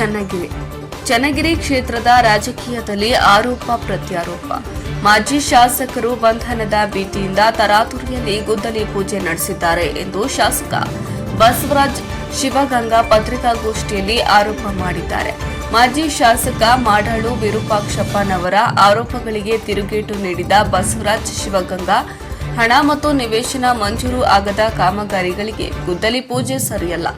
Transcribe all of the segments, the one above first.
ಚನ್ನಗಿರಿ. ಚನ್ನಗಿರಿ ಕ್ಷೇತ್ರದ ರಾಜಕೀಯದಲ್ಲಿ ಆರೋಪ ಪ್ರತ್ಯಾರೋಪ. ಮಾಜಿ ಶಾಸಕರು ಬಂಧನದ ಭೀತಿಯಿಂದ ತರಾತುರಿಯಲ್ಲಿ ಗುದ್ದಲಿ ಪೂಜೆ ನಡೆಸಿದ್ದಾರೆ ಎಂದು ಶಾಸಕ ಬಸವರಾಜ್ ಶಿವಗಂಗಾ ಪತ್ರಿಕಾಗೋಷ್ಠಿಯಲ್ಲಿ ಆರೋಪ ಮಾಡಿದ್ದಾರೆ. ಮಾಜಿ ಶಾಸಕ ಮಾಡಾಳು ವಿರೂಪಾಕ್ಷಪ್ಪನವರ ಆರೋಪಗಳಿಗೆ ತಿರುಗೇಟು ನೀಡಿದ ಬಸವರಾಜ್ ಶಿವಗಂಗಾ, ಹಣ ಮತ್ತು ನಿವೇಶನ ಮಂಜೂರು ಆಗದ ಕಾಮಗಾರಿಗಳಿಗೆ ಗುದ್ದಲಿ ಪೂಜೆ ಸರಿಯಲ್ಲ.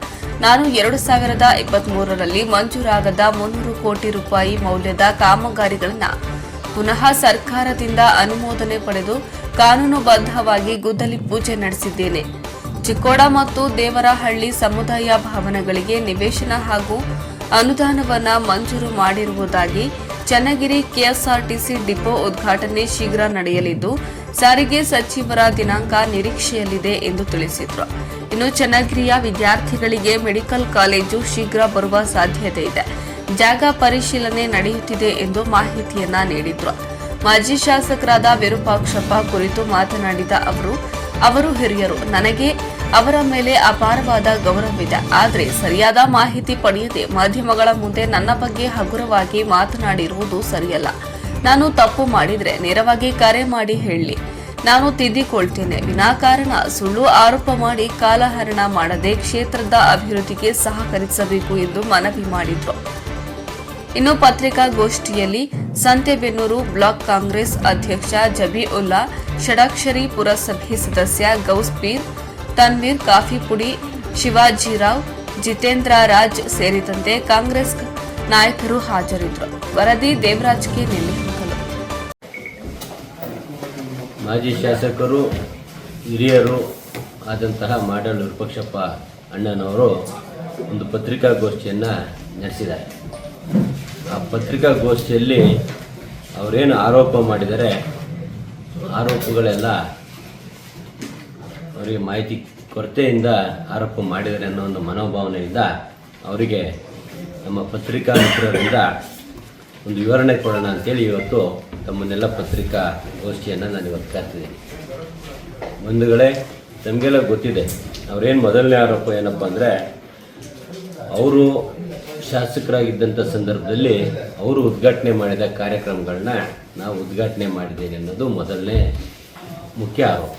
ನಾನು ಎರಡು ಸಾವಿರದ ಇಪ್ಪತ್ತ್ ಮೂರರಲ್ಲಿ ಮಂಜೂರಾಗದ ಮುನ್ನೂರು ಕೋಟಿ ರೂಪಾಯಿ ಮೌಲ್ಯದ ಕಾಮಗಾರಿಗಳನ್ನು ಪುನಃ ಸರ್ಕಾರದಿಂದ ಅನುಮೋದನೆ ಪಡೆದು ಕಾನೂನುಬದ್ಧವಾಗಿ ಗುದ್ದಲಿ ಪೂಜೆ ನಡೆಸಿದ್ದೇನೆ. ಚಿಕ್ಕೋಡ ಮತ್ತು ದೇವರಹಳ್ಳಿ ಸಮುದಾಯ ಭವನಗಳಿಗೆ ನಿವೇಶನ ಹಾಗೂ ಅನುದಾನವನ್ನ ಮಂಜೂರು ಮಾಡಿರುವುದಾಗಿ ಚನ್ನಗಿರಿ ಕೆಎಸ್ಆರ್ಟಿಸಿ ಡಿಪೋ ಉದ್ಘಾಟನೆ ಶೀಘ್ರ ನಡೆಯಲಿದ್ದು, ಸಾರಿಗೆ ಸಚಿವರ ದಿನಾಂಕ ನಿರೀಕ್ಷೆಯಲ್ಲಿದೆ ಎಂದು ತಿಳಿಸಿದರು. ಇನ್ನು ಚನ್ನಗಿರಿಯ ವಿದ್ಯಾರ್ಥಿಗಳಿಗೆ ಮೆಡಿಕಲ್ ಕಾಲೇಜು ಶೀಘ್ರ ಬರುವ ಸಾಧ್ಯತೆ ಇದೆ. ಜಾಗ ಪರಿಶೀಲನೆ ನಡೆಯುತ್ತಿದೆ ಎಂದು ಮಾಹಿತಿಯನ್ನ ನೀಡಿದರು. ಮಾಜಿ ಶಾಸಕರಾದ ವಿರೂಪಾಕ್ಷಪ್ಪ ಕುರಿತು ಮಾತನಾಡಿದ ಅವರು ಅವರು ಹಿರಿಯರು. ನನಗೆ ಅವರ ಮೇಲೆ ಅಪಾರವಾದ ಗೌರವವಿದೆ ಆದರೆ ಸರಿಯಾದ ಮಾಹಿತಿ ಪಡೆಯದೆ ಮಾಧ್ಯಮಗಳ ಮುಂದೆ ನನ್ನ ಬಗ್ಗೆ ಹಗುರವಾಗಿ ಮಾತನಾಡಿರುವುದು ಸರಿಯಲ್ಲ. ನಾನು ತಪ್ಪು ಮಾಡಿದರೆ ನೇರವಾಗಿ ಕರೆ ಮಾಡಿ ಹೇಳಿ. ನಾನು ತಿದ್ದಿಕೊಳ್ತೇನೆ. ವಿನಾಕಾರಣ ಸುಳ್ಳು ಆರೋಪ ಮಾಡಿ ಕಾಲಹರಣ ಮಾಡದೆ ಕ್ಷೇತ್ರದ ಅಭಿವೃದ್ಧಿಗೆ ಸಹಕರಿಸಬೇಕು ಎಂದು ಮನವಿ ಮಾಡಿದರು. ಇನ್ನು ಪತ್ರಿಕಾಗೋಷ್ಠಿಯಲ್ಲಿ ಸಂತೆಬೆನ್ನೂರು ಬ್ಲಾಕ್ ಕಾಂಗ್ರೆಸ್ ಅಧ್ಯಕ್ಷ ಜಬೀಉಲ್ಲಾ ಷಡಾಕ್ಷರಿ ಪುರಸಭೆ ಸದಸ್ಯ ಗೌಸ್ಪೀರ್ ತನ್ವೀರ್ ಕಾಫಿಪುಡಿ, ಶಿವಾಜಿರಾವ್ ಜಿತೇಂದ್ರ ರಾಜ್ ಸೇರಿದಂತೆ ಕಾಂಗ್ರೆಸ್ ನಾಯಕರು ಹಾಜರಿದ್ದರು. ವರದಿ ದೇವರಾಜ್ಗೆ ನಿನ್ನೆ ಮಾಜಿ ಶಾಸಕರು, ಹಿರಿಯರು ಆದಂತಹ ಮಾಡಲ್ ವಿರೂಪಾಕ್ಷಪ್ಪ ಅಣ್ಣನವರು ಒಂದು ಪತ್ರಿಕಾಗೋಷ್ಠಿಯನ್ನು ನಡೆಸಿದ್ದಾರೆ. ಆ ಪತ್ರಿಕಾಗೋಷ್ಠಿಯಲ್ಲಿ ಅವರೇನು ಆರೋಪ ಮಾಡಿದರೆ ಆರೋಪಗಳೆಲ್ಲ ಅವರಿಗೆ ಮಾಹಿತಿ ಕೊರತೆಯಿಂದ ಆರೋಪ ಮಾಡಿದರೆ ಅನ್ನೋ ಒಂದು ಮನೋಭಾವನೆಯಿಂದ ಅವರಿಗೆ ನಮ್ಮ ಪತ್ರಿಕಾ ಮಿತ್ರರಿಂದ ಒಂದು ವಿವರಣೆ ಕೊಡೋಣ ಅಂತೇಳಿ ಇವತ್ತು ತಮ್ಮನ್ನೆಲ್ಲ ಪತ್ರಿಕಾ ಗೋಷ್ಠಿಯನ್ನು ನಾನು ಇವತ್ತು ಕರ್ತಿದ್ದೀನಿ ಬಂಧುಗಳೇ ತಮಗೆಲ್ಲ ಗೊತ್ತಿದೆ, ಅವರೇನು ಮೊದಲನೇ ಆರೋಪ ಏನಪ್ಪ ಅಂದರೆ, ಅವರು ಶಾಸಕರಾಗಿದ್ದಂಥ ಸಂದರ್ಭದಲ್ಲಿ ಅವರು ಉದ್ಘಾಟನೆ ಮಾಡಿದ ಕಾರ್ಯಕ್ರಮಗಳನ್ನ ನಾವು ಉದ್ಘಾಟನೆ ಮಾಡಿದ್ದೇವೆ ಅನ್ನೋದು ಮೊದಲನೇ ಮುಖ್ಯ ಆರೋಪ.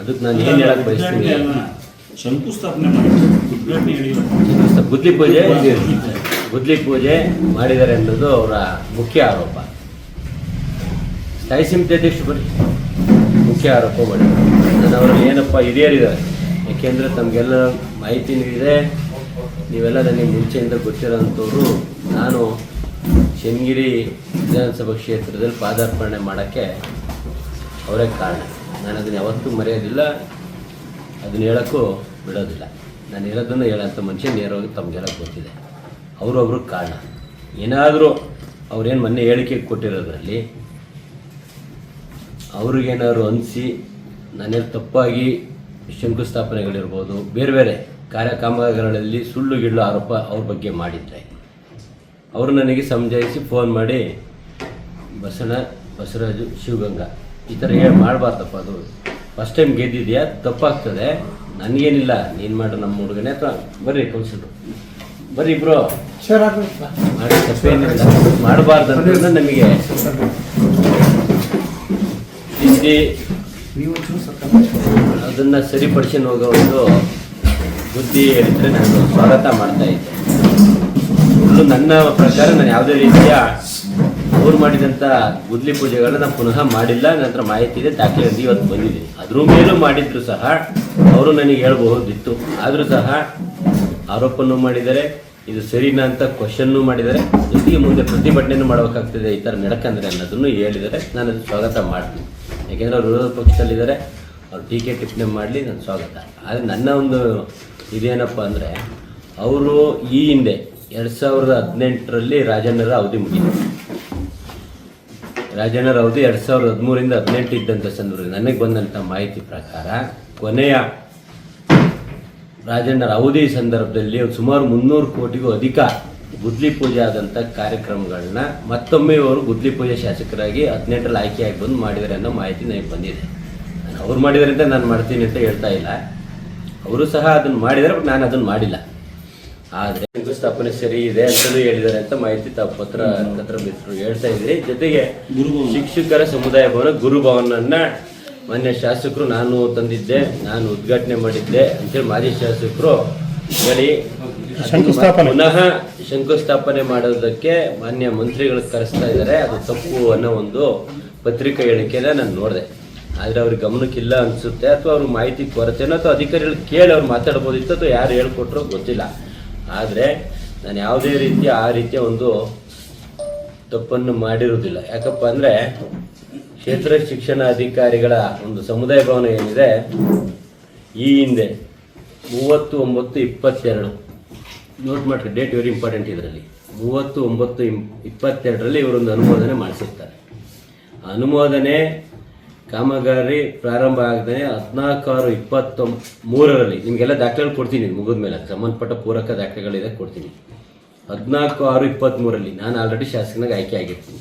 ಅದಕ್ಕೆ ನಾನು ಏನು ಹೇಳಕ್ಕೆ ಬಯಸ್ತೀನಿ? ಶಂಕುಸ್ಥಾಪನೆ ಬುದ್ಧಿ ಪೂಜೆ ಬುದ್ಧಿ ಪೂಜೆ ಮಾಡಿದ್ದಾರೆ ಅನ್ನೋದು ಅವರ ಮುಖ್ಯ ಆರೋಪ. ಸ್ಥಾಯಿ ಸಮಿತಿ ಅಧ್ಯಕ್ಷರು ಬರ್ರಿ. ಮುಖ್ಯ ಆರೋಪ ಮಾಡಿದ್ದಾರೆ ನಾನು ಅವರು ಏನಪ್ಪ ಹಿರಿಯರಿದ್ದಾರೆ. ಯಾಕೆಂದರೆ ತಮಗೆಲ್ಲ ಮಾಹಿತಿ ಇದೆ ನೀವೆಲ್ಲ ನನಗೆ ಮುಂಚೆಯಿಂದ ಗೊತ್ತಿರೋಂಥವ್ರು, ನಾನು ಶೃಂಗೇರಿ ವಿಧಾನಸಭಾ ಕ್ಷೇತ್ರದಲ್ಲಿ ಪಾದಾರ್ಪಣೆ ಮಾಡೋಕ್ಕೆ ಅವರೇ ಕಾರಣ. ನಾನು ಅದನ್ನು ಯಾವತ್ತೂ ಮರೆಯೋದಿಲ್ಲ. ಅದನ್ನು ಹೇಳೋಕ್ಕೂ ಬಿಡೋದಿಲ್ಲ. ನಾನು ಹೇಳೋದನ್ನು ಹೇಳೋಂಥ ಮನುಷ್ಯ ನೇರವಾಗಿ ತಮಗೆಲ್ಲ ಗೊತ್ತಿದೆ. ಅವರೊಬ್ರು ಕಾರಣ. ಏನಾದರೂ ಅವ್ರೇನು ಮೊನ್ನೆ ಹೇಳಿಕೆ ಕೊಟ್ಟಿರೋದ್ರಲ್ಲಿ, ಅವ್ರಿಗೇನಾದ್ರು ಅನಿಸಿ ನಾನೇನು ತಪ್ಪಾಗಿ ಶಂಕುಸ್ಥಾಪನೆಗಳಿರ್ಬೋದು, ಬೇರೆ ಬೇರೆ ಕಾರ್ಯಕ್ರಮಗಳಲ್ಲಿ ಸುಳ್ಳು ಗಿಳ್ಳು ಆರೋಪ ಅವ್ರ ಬಗ್ಗೆ ಮಾಡಿದ್ದೆ. ಅವರು ನನಗೆ ಸಮಜಾಯಿಸಿ ಫೋನ್ ಮಾಡಿ ಬಸಣ ಬಸವರಾಜು ಶಿವಗಂಗಾ ಈ ಥರ ಹೇಳಿ ಮಾಡಬಾರ್ದಪ್ಪ ಅದು. ಫಸ್ಟ್ ಟೈಮ್ ಗೆದ್ದಿದೆಯಾ? ತಪ್ಪಾಗ್ತದೆ. ನನಗೇನಿಲ್ಲ ನೀನು ಮಾಡು ನಮ್ಮ ಹುಡುಗನೇ ಅಥವಾ ಬರ್ರಿ ಕೌನ್ಸಿಲ್ರು ಬರ್ರಿ ಇಬ್ರು ಮಾಡಿ ತಪ್ಪೇನಿಲ್ಲ. ಮಾಡಬಾರ್ದು ಅಂತ ನಮಗೆ ಅದನ್ನು ಅದನ್ನ ಸರಿಪಡಿಸಿ ಹೋಗೋ ಒಂದು ಬುದ್ಧಿ ಹೇಳಿದ್ರೆ ನಾನು ಸ್ವಾಗತ ಮಾಡ್ತಾ ಇದ್ದೆ. ಇದು ನನ್ನ ಪ್ರಕಾರ ನಾನು ಯಾವುದೇ ರೀತಿಯ ಅವ್ರು ಮಾಡಿದಂಥ ಗುದ್ಲಿ ಪೂಜೆಗಳನ್ನ ನಾನು ಪುನಃ ಮಾಡಿಲ್ಲ. ನಂತರ ಮಾಹಿತಿ ಇದೆ ದಾಖಲೆ ಇದೆ, ಇವತ್ತು ಬಂದಿದೆ. ಅದ್ರ ಮೇಲೂ ಮಾಡಿದ್ರು ಸಹ ಅವರು ನನಗೆ ಹೇಳಬಹುದಿತ್ತು. ಆದರೂ ಸಹ ಆರೋಪನೂ ಮಾಡಿದ್ದಾರೆ ಇದು ಸರಿನಾ ಅಂತ ಕ್ವಶನ್ನೂ ಮಾಡಿದ್ದಾರೆ. ಜೊತೆಗೆ ಮುಂದೆ ಪ್ರತಿಭಟನೆನೂ ಮಾಡಬೇಕಾಗ್ತದೆ ಈ ಥರ ನಡ್ಕಂದ್ರೆ ಅನ್ನೋದನ್ನು ಹೇಳಿದ್ದಾರೆ. ನಾನು ಸ್ವಾಗತ ಮಾಡ್ತೀನಿ. ಯಾಕೆಂದರೆ ಅವರು ವಿರೋಧ ಪಕ್ಷದಲ್ಲಿದ್ದಾರೆ. ಅವ್ರು ಟೀಕೆ ಟಿಪ್ಪಣಿ ಮಾಡಲಿ ನನ್ನ ಸ್ವಾಗತ. ಆದರೆ ನನ್ನ ಒಂದು ಇದೇನಪ್ಪ ಅಂದರೆ, ಅವರು ಈ ಹಿಂದೆ ಎರಡು ಸಾವಿರದ ಹದಿನೆಂಟರಲ್ಲಿ ರಾಜಣ್ಣರ ಅವಧಿ ಮುಗಿತು. ರಾಜಣ್ಣರ ಅವಧಿ ಎರಡು ಸಾವಿರದ ಹದಿಮೂರಿಂದ ಹದಿನೆಂಟು ಇದ್ದಂಥ ಸಂದರ್ಭದಲ್ಲಿ ನನಗೆ ಬಂದಂಥ ಮಾಹಿತಿ ಪ್ರಕಾರ, ಕೊನೆಯ ರಾಜಣ್ಣರ ಅವಧಿ ಸಂದರ್ಭದಲ್ಲಿ ಸುಮಾರು ಮುನ್ನೂರು ಕೋಟಿಗೂ ಅಧಿಕ ಗುದ್ಲಿ ಪೂಜೆ ಆದಂಥ ಕಾರ್ಯಕ್ರಮಗಳನ್ನ ಮತ್ತೊಮ್ಮೆ ಅವರು ಗುದ್ಲಿ ಪೂಜೆ ಶಾಸಕರಾಗಿ ಹದಿನೆಂಟರಲ್ಲಿ ಆಯ್ಕೆಯಾಗಿ ಬಂದು ಮಾಡಿದ್ದಾರೆ ಅನ್ನೋ ಮಾಹಿತಿ ನನಗೆ ಬಂದಿದೆ. ಅವ್ರು ಮಾಡಿದರೆ ಅಂತ ನಾನು ಮಾಡ್ತೀನಿ ಅಂತ ಹೇಳ್ತಾ ಇಲ್ಲ. ಅವರು ಸಹ ಅದನ್ನು ಮಾಡಿದಾರೆ ಬಟ್ ನಾನು ಅದನ್ನು ಮಾಡಿಲ್ಲ. ಆದರೆ ಶಂಕುಸ್ಥಾಪನೆ ಸರಿ ಇದೆ ಅಂತಲೂ ಹೇಳಿದ್ದಾರೆ ಅಂತ ಮಾಹಿತಿ ತಾವು ಪತ್ರ ಪತ್ರ ಬಿಟ್ಟರು ಹೇಳ್ತಾ ಇದ್ರಿ. ಜೊತೆಗೆ. ಶಿಕ್ಷಕರ ಸಮುದಾಯ ಭವನ ಗುರುಭವನನ್ನ ಮಾನ್ಯ ಶಾಸಕರು ನಾನು ತಂದಿದ್ದೆ ನಾನು ಉದ್ಘಾಟನೆ ಮಾಡಿದ್ದೆ ಅಂತೇಳಿ ಮಾಜಿ ಶಾಸಕರು ಹೇಳಿ. ಪುನಃ ಶಂಕುಸ್ಥಾಪನೆ ಮಾಡೋದಕ್ಕೆ ಮಾನ್ಯ ಮಂತ್ರಿಗಳು ಕರೆಸ್ತಾ ಇದ್ದಾರೆ. ಅದು ತಪ್ಪು ಅನ್ನೋ ಒಂದು ಪತ್ರಿಕಾ ಹೇಳಿಕೆನ ನಾನು ನೋಡಿದೆ. ಆದ್ರೆ ಅವ್ರಿಗೆ ಗಮನಕ್ಕಿಲ್ಲ ಅನಿಸುತ್ತೆ ಅಥವಾ ಅವ್ರಿಗೆ ಮಾಹಿತಿ ಕೊರತೆನೋ ಅಥವಾ ಅಧಿಕಾರಿಗಳು ಕೇಳಿ ಅವ್ರು ಮಾತಾಡ್ಬೋದಿತ್ತು ಅಥವಾ ಯಾರು ಹೇಳ್ಕೊಟ್ರೋ ಗೊತ್ತಿಲ್ಲ. ಆದರೆ ನಾನು ಯಾವುದೇ ರೀತಿ ಆ ರೀತಿಯ ಒಂದು ತಪ್ಪನ್ನು ಮಾಡಿರುವುದಿಲ್ಲ. ಯಾಕಪ್ಪ ಅಂದರೆ ಕ್ಷೇತ್ರ ಶಿಕ್ಷಣ ಅಧಿಕಾರಿಗಳ ಒಂದು ಸಮುದಾಯ ಭವನ ಏನಿದೆ, ಈ ಹಿಂದೆ ಮೂವತ್ತು ಒಂಬತ್ತು ಇಪ್ಪತ್ತೆರಡು. ನೋಟ್ ಮಾಡ್ರಿ ಡೇಟ್ ವೆರಿ ಇಂಪಾರ್ಟೆಂಟ್ ಇದರಲ್ಲಿ. ಮೂವತ್ತು ಒಂಬತ್ತು ಇಪ್ಪತ್ತೆರಡರಲ್ಲಿ ಇವರೊಂದು ಅನುಮೋದನೆ ಮಾಡಿಸಿರ್ತಾರೆ. ಅನುಮೋದನೆ ಕಾಮಗಾರಿ ಪ್ರಾರಂಭ ಆಗದೆ ಹದಿನಾಲ್ಕು ಆರು ಮೂರರಲ್ಲಿ ನಿಮಗೆಲ್ಲ ದಾಖಲೆಗಳು ಕೊಡ್ತೀನಿ ಮುಗಿದ ಮೇಲೆ ಸಂಬಂಧಪಟ್ಟ ಪೂರಕ ದಾಖಲೆಗಳಿದೆ ಕೊಡ್ತೀನಿ. ಹದಿನಾಲ್ಕು ಆರು ಇಪ್ಪತ್ತ್ಮೂರರಲ್ಲಿ ನಾನು ಆಲ್ರೆಡಿ ಶಾಸಕನಾಗಿ ಆಯ್ಕೆ ಆಗಿರ್ತೀನಿ.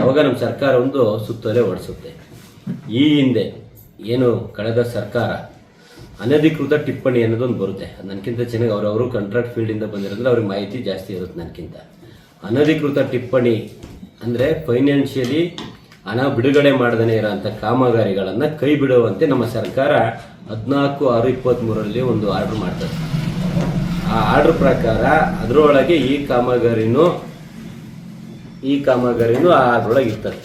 ಅವಾಗ ನಮ್ಮ ಸರ್ಕಾರ ಒಂದು ಸುತ್ತೋಲೆ ಹೊಡಿಸುತ್ತೆ ಈ ಹಿಂದೆ ಏನು ಕಳೆದ ಸರ್ಕಾರ ಅನಧಿಕೃತ ಟಿಪ್ಪಣಿ ಅನ್ನೋದೊಂದು ಬರುತ್ತೆ. ನನಗಿಂತ ಚೆನ್ನಾಗಿ ಅವರವರು ಕಾಂಟ್ರಾಕ್ಟ್ ಫೀಲ್ಡಿಂದ ಬಂದಿರೋದ್ರೆ ಅವ್ರಿಗೆ ಮಾಹಿತಿ ಜಾಸ್ತಿ ಇರುತ್ತೆ ನನಗಿಂತ ಅನಧಿಕೃತ ಟಿಪ್ಪಣಿ ಅಂದರೆ ಫೈನಾನ್ಷಿಯಲಿ ಹಣ ಬಿಡುಗಡೆ ಮಾಡದೇ ಇರೋಂಥ ಕಾಮಗಾರಿಗಳನ್ನು ಕೈ ಬಿಡುವಂತೆ ನಮ್ಮ ಸರ್ಕಾರ ಹದಿನಾಲ್ಕು, ಆರು ಇಪ್ಪತ್ತ್ಮೂರರಲ್ಲಿ ಒಂದು ಆರ್ಡರ್ ಮಾಡ್ತದೆ. ಆ ಆರ್ಡರ್ ಪ್ರಕಾರ ಅದರೊಳಗೆ ಈ ಕಾಮಗಾರಿನೂ ಈ ಕಾಮಗಾರಿನೂ ಆ ಅದರೊಳಗೆ ಇರ್ತದೆ.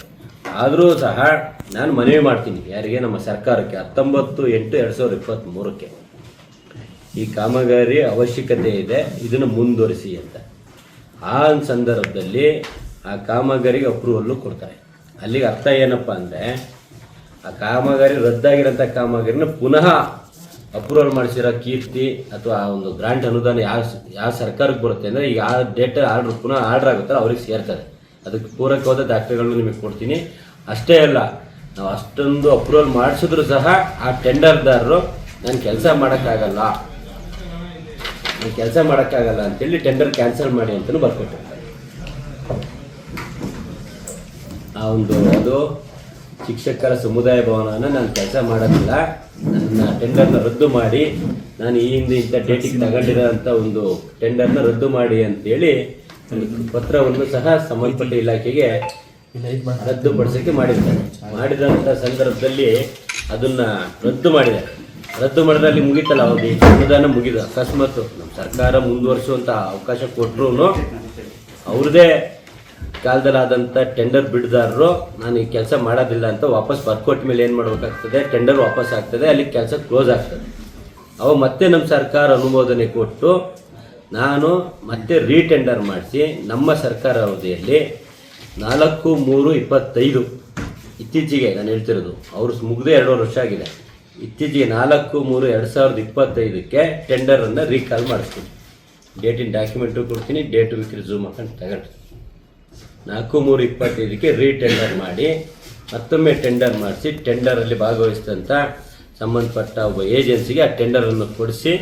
ಆದರೂ ಸಹ ನಾನು ಮನವಿ ಮಾಡ್ತೀನಿ ಯಾರಿಗೆ ನಮ್ಮ ಸರ್ಕಾರಕ್ಕೆ ಹತ್ತೊಂಬತ್ತು, ಎಂಟು, ಎರಡು ಸಾವಿರದ ಇಪ್ಪತ್ತ್ಮೂರಕ್ಕೆ ಈ ಕಾಮಗಾರಿ ಅವಶ್ಯಕತೆ ಇದೆ, ಇದನ್ನು ಮುಂದುವರಿಸಿ ಅಂತ. ಆ ಸಂದರ್ಭದಲ್ಲಿ ಆ ಕಾಮಗಾರಿಗೆ ಅಪ್ರೂವಲ್ಲು ಕೊಡ್ತಾರೆ. ಅಲ್ಲಿಗೆ ಅರ್ಥ ಏನಪ್ಪ ಅಂದರೆ ಆ ಕಾಮಗಾರಿ ರದ್ದಾಗಿರೋಂಥ ಕಾಮಗಾರಿನ ಪುನಃ ಅಪ್ರೂವಲ್ ಮಾಡಿಸಿರೋ ಕೀರ್ತಿ ಅಥವಾ ಆ ಒಂದು ಗ್ರಾಂಟ್ ಅನುದಾನ ಯಾವ ಯಾವ ಸರ್ಕಾರಕ್ಕೆ ಬರುತ್ತೆ ಅಂದರೆ ಈಗ ಆ ಡೇಟ್ ಆರ್ಡ್ರ್ ಪುನಃ ಆರ್ಡ್ರ್ ಆಗುತ್ತಲ್ಲ, ಅವ್ರಿಗೆ ಸೇರ್ತದೆ. ಅದಕ್ಕೆ ಪೂರಕವಾದ ದಾಖಲೆಗಳನ್ನ ನಿಮಗೆ ಕೊಡ್ತೀನಿ. ಅಷ್ಟೇ ಅಲ್ಲ, ನಾವು ಅಷ್ಟೊಂದು ಅಪ್ರೂವಲ್ ಮಾಡಿಸಿದ್ರು ಸಹ ಆ ಟೆಂಡರ್ದಾರರು ನಾನು ಕೆಲಸ ಮಾಡೋಕ್ಕಾಗಲ್ಲ. ನಾನು ಕೆಲಸ ಮಾಡೋಕ್ಕಾಗಲ್ಲ ಅಂತೇಳಿ ಟೆಂಡರ್ ಕ್ಯಾನ್ಸಲ್ ಮಾಡಿ ಅಂತಲೂ ಬರ್ಕೊಟ್ಟಿರ್ತಾರೆ ಆ ಒಂದು ಅದು ಶಿಕ್ಷಕರ ಸಮುದಾಯ ಭವನನ ನಾನು ಕೆಲಸ ಮಾಡೋದಿಲ್ಲ. ನನ್ನ ಟೆಂಡರ್ನ ರದ್ದು ಮಾಡಿ, ನಾನು ಈ ಹಿಂದೆ ಇಂಥ ಡೇಟಿಗೆ ತಗೊಂಡಿರೋಂಥ ಒಂದು ಟೆಂಡರ್ನ ರದ್ದು ಮಾಡಿ ಅಂತೇಳಿ ಪತ್ರವನ್ನು ಸಹ ಸಂಬಂಧಪಟ್ಟ ಇಲಾಖೆಗೆ ರದ್ದುಪಡಿಸೋಕ್ಕೆ ಮಾಡಿದ್ದಾರೆ. ಮಾಡಿದಂಥ ಸಂದರ್ಭದಲ್ಲಿ ಅದನ್ನ ರದ್ದು ಮಾಡಿದ್ದಾರೆ. ರದ್ದು ಮಾಡಿದ್ರೆ ಅಲ್ಲಿ ಮುಗೀತಲ್ಲ ಅವಧಿ ಅನುದಾನ ಮುಗಿದ ಅಕಸ್ಮಾತ್ ನಮ್ಮ ಸರ್ಕಾರ ಮುಂದುವರಿಸುವಂಥ ಅವಕಾಶ ಕೊಟ್ಟರು ಅವ್ರದ್ದೇ ಕಾಲದಲ್ಲಾದಂಥ ಟೆಂಡರ್ ಬಿಡ್ದಾರರು, ನಾನು ಈ ಕೆಲಸ ಮಾಡೋದಿಲ್ಲ ಅಂತ ವಾಪಸ್ ಬರ್ಕೊಟ್ಟ ಮೇಲೆ ಏನು ಮಾಡಬೇಕಾಗ್ತದೆ? ಟೆಂಡರ್ ವಾಪಸ್ ಆಗ್ತದೆ, ಅಲ್ಲಿ ಕೆಲಸ ಕ್ಲೋಸ್ ಆಗ್ತದೆ. ಅವಾಗ ಮತ್ತೆ ನಮ್ಮ ಸರ್ಕಾರ ಅನುಮೋದನೆ ಕೊಟ್ಟು, ನಾನು ಮತ್ತೆ ರೀಟೆಂಡರ್ ಮಾಡಿಸಿ, ನಮ್ಮ ಸರ್ಕಾರ ಅವಧಿಯಲ್ಲಿ ನಾಲ್ಕು, ಮೂರು, ಇಪ್ಪತ್ತೈದು ಇತ್ತೀಚೆಗೆ ನಾನು ಹೇಳ್ತಿರೋದು, ಅವರು ಮುಗ್ದೇ ಎರಡೂವರೆ ವರ್ಷ ಆಗಿದೆ. ಇತ್ತೀಚೆಗೆ ನಾಲ್ಕು, ಮೂರು, ಎರಡು ಸಾವಿರದ ಇಪ್ಪತ್ತೈದಕ್ಕೆ ಟೆಂಡರನ್ನು ರೀಕಾಲ್ ಮಾಡಿಸ್ತೀನಿ. ಡೇಟಿನ ಡಾಕ್ಯುಮೆಂಟು ಕೊಡ್ತೀನಿ ಡೇಟು ವಿಕ್ರಿ ಝೂಮ್ ಹಾಕೊಂಡು ತಗೊಂಡು ನಾಲ್ಕು ಮೂರು ಇಪ್ಪತ್ತೈದಕ್ಕೆ ರೀಟೆಂಡರ್ ಮಾಡಿ, ಮತ್ತೊಮ್ಮೆ ಟೆಂಡರ್ ಮಾಡಿಸಿ ಟೆಂಡರಲ್ಲಿ ಭಾಗವಹಿಸಿದಂಥ ಸಂಬಂಧಪಟ್ಟ ಒಬ್ಬ ಏಜೆನ್ಸಿಗೆ ಆ ಟೆಂಡರನ್ನು ಕೊಡಿಸಿ,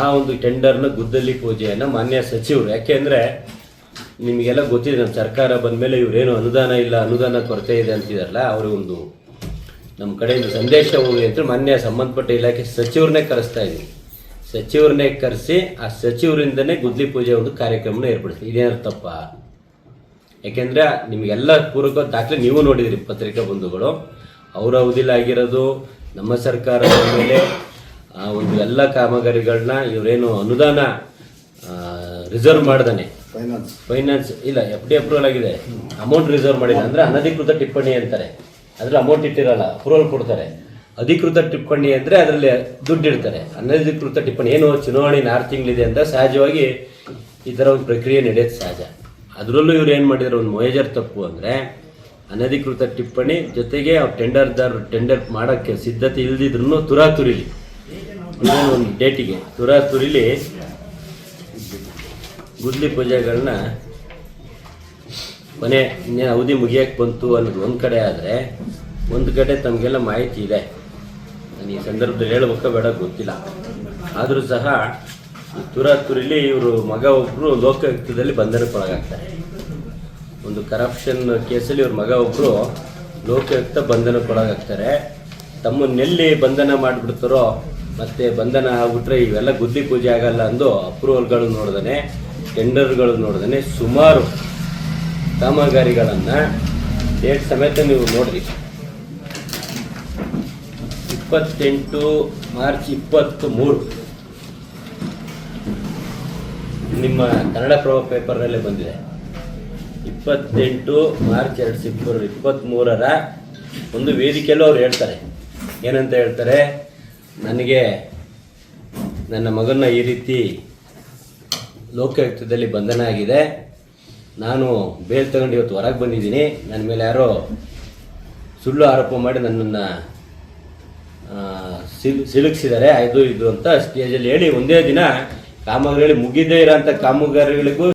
ಆ ಒಂದು ಟೆಂಡರ್ನ ಗುದ್ದಲಿ ಪೂಜೆಯನ್ನು ಮಾನ್ಯ ಸಚಿವರು ಯಾಕೆಂದರೆ ನಿಮಗೆಲ್ಲ ಗೊತ್ತಿದೆ, ನಮ್ಮ ಸರ್ಕಾರ ಬಂದ ಮೇಲೆ ಇವರೇನು ಅನುದಾನ ಇಲ್ಲ, ಅನುದಾನ ಕೊರತೆ ಇದೆ ಅಂತಿದಾರಲ್ಲ ಅವರಿಗೊಂದು ನಮ್ಮ ಕಡೆಯಿಂದ ಸಂದೇಶ ಹೋಗಿ ಅಂತ ಮಾನ್ಯ ಸಂಬಂಧಪಟ್ಟ ಇಲಾಖೆ ಸಚಿವರನ್ನೇ ಕರೆಸ್ತಾ ಇದ್ದೀವಿ ಸಚಿವರನ್ನೇ ಕರೆಸಿ, ಆ ಸಚಿವರಿಂದನೇ ಗುದ್ಲಿ ಪೂಜೆ ಒಂದು ಕಾರ್ಯಕ್ರಮನ ಏರ್ಪಡಿಸ್ತೀವಿ. ಇದೇನಾದ್ರು ತಪ್ಪಾ? ಯಾಕೆಂದ್ರೆ ನಿಮಗೆಲ್ಲ ಪೂರ್ವಕ ದಾಖಲೆ ನೀವು ನೋಡಿದ್ರಿ ಪತ್ರಿಕಾ ಬಂಧುಗಳು. ಅವರ ಅವಧಿಲಿ ಆಗಿರೋದು ನಮ್ಮ ಸರ್ಕಾರದ ಮೇಲೆ ಆ ಒಂದು ಎಲ್ಲ ಕಾಮಗಾರಿಗಳನ್ನ ಇವರೇನು ಅನುದಾನ ರಿಸರ್ವ್ ಮಾಡ್ದಾನೆ. ಫೈನಾನ್ಸ್ ಇಲ್ಲ ಎಫ್ ಡಿ ಅಪ್ರೂವಲ್ ಆಗಿದೆ. ಅಮೌಂಟ್ ರಿಸರ್ವ್ ಮಾಡಿದೆ ಅಂದ್ರೆ ಅನಧಿಕೃತ ಟಿಪ್ಪಣಿ ಅಂತಾರೆ. ಅದ್ರಲ್ಲಿ ಅಮೌಂಟ್ ಇಟ್ಟಿರಲ್ಲ ಅಪ್ರೂವಲ್ ಕೊಡ್ತಾರೆ. ಅಧಿಕೃತ ಟಿಪ್ಪಣಿ ಅಂದ್ರೆ ಅದರಲ್ಲಿ ದುಡ್ಡು ಇಡ್ತಾರೆ. ಅನಧಿಕೃತ ಟಿಪ್ಪಣಿ ಏನು ಚುನಾವಣೆ ಆರು ತಿಂಗಳಿದೆ ಅಂತ ಸಹಜವಾಗಿ ಈ ಥರ ಒಂದು ಪ್ರಕ್ರಿಯೆ ನಡೆಯೋದು ಸಹಜ. ಅದರಲ್ಲೂ ಇವ್ರು ಏನು ಮಾಡಿದ್ರು, ಒಂದು ಮೊಯೇಜರ್ ತಪ್ಪು ಅಂದರೆ ಅನಧಿಕೃತ ಟಿಪ್ಪಣಿ ಜೊತೆಗೆ ಅವ್ರು ಟೆಂಡರ್ದಾರ್ ಟೆಂಡರ್ ಮಾಡೋಕ್ಕೆ ಸಿದ್ಧತೆ ಇಲ್ದಿದ್ರು ತುರಾ ತುರಿಲಿ. ಒಂದು ಡೇಟಿಗೆ ತುರಾತುರಿಲಿ ಗುದ್ಲಿ ಪೂಜೆಗಳನ್ನ ಕೊನೆ ಇನ್ನೇನು ಅವಧಿ ಮುಗಿಯಕ್ಕೆ ಬಂತು ಅನ್ನೋದು ಒಂದು ಕಡೆ ಆದರೆ ಒಂದು ಕಡೆ ತಮಗೆಲ್ಲ ಮಾಹಿತಿ ಇದೆ. ನಾನು ಸಂದರ್ಭದಲ್ಲಿ ಹೇಳಬೇಕೋ ಬೇಡ ಗೊತ್ತಿಲ್ಲ. ಆದರೂ ಸಹ ತುರಾತುರಿಲಿ ಇವರು ಮಗ ಒಬ್ಬರು ಲೋಕಾಯುಕ್ತದಲ್ಲಿ ಬಂಧನಕ್ಕೊಳಗಾಗ್ತಾರೆ. ಒಂದು ಕರಪ್ಷನ್ ಕೇಸಲ್ಲಿ ಇವ್ರ ಮಗ ಒಬ್ಬರು ಲೋಕಾಯುಕ್ತ ಬಂಧನಕ್ಕೊಳಗಾಗ್ತಾರೆ. ತಮ್ಮನ್ನೆಲ್ಲಿ ಬಂಧನ ಮಾಡಿಬಿಡ್ತಾರೋ ಮತ್ತೆ ಬಂಧನ ಆಗ್ಬಿಟ್ರೆ ಇವೆಲ್ಲ ಗುದ್ದಿ ಪೂಜೆ ಆಗಲ್ಲ ಅಂದು ಅಪ್ರೂವಲ್ಗಳು ನೋಡ್ದಾನೆ ಟೆಂಡರ್ಗಳು ನೋಡ್ದಾನೆ ಸುಮಾರು ಕಾಮಗಾರಿಗಳನ್ನು ಡೇಟ್ ಸಮೇತ ನೀವು ನೋಡ್ರಿ. ಇಪ್ಪತ್ತೆಂಟು ಮಾರ್ಚ್ ಇಪ್ಪತ್ತು ಮೂರು ನಿಮ್ಮ ಕನ್ನಡ ಪ್ರಭ ಪೇಪರ್ನಲ್ಲೇ ಬಂದಿದೆ. ಇಪ್ಪತ್ತೆಂಟು ಮಾರ್ಚ್ ಎರಡು ಸಾವಿರದ ಇಪ್ಪತ್ತ್ಮೂರರ ಒಂದು ವೇದಿಕೆಯಲ್ಲೂ ಅವ್ರು ಹೇಳ್ತಾರೆ. ಏನಂತ ಹೇಳ್ತಾರೆ? ನನಗೆ ನನ್ನ ಮಗನ ಈ ರೀತಿ ಲೋಕಾಯುಕ್ತದಲ್ಲಿ ಬಂಧನ ಆಗಿದೆ. ನಾನು ಬೇಲ್ ತಗೊಂಡು ಇವತ್ತು ಹೊರಗೆ ಬಂದಿದ್ದೀನಿ. ನನ್ನ ಮೇಲೆ ಯಾರೋ ಸುಳ್ಳು ಆರೋಪ ಮಾಡಿ ನನ್ನನ್ನು ಸಿಲ್, ಸಿಲುಕಿಸಿದ್ದಾರೆ. ಅದು ಇದು ಅಂತ ಸ್ಟೇಜಲ್ಲಿ ಹೇಳಿ ಒಂದೇ ದಿನ ಕಾಮಗಾರಿ ಮುಗಿದೇ ಇರೋಂಥ ಕಾಮಗಾರಿಗಳಿಗೂ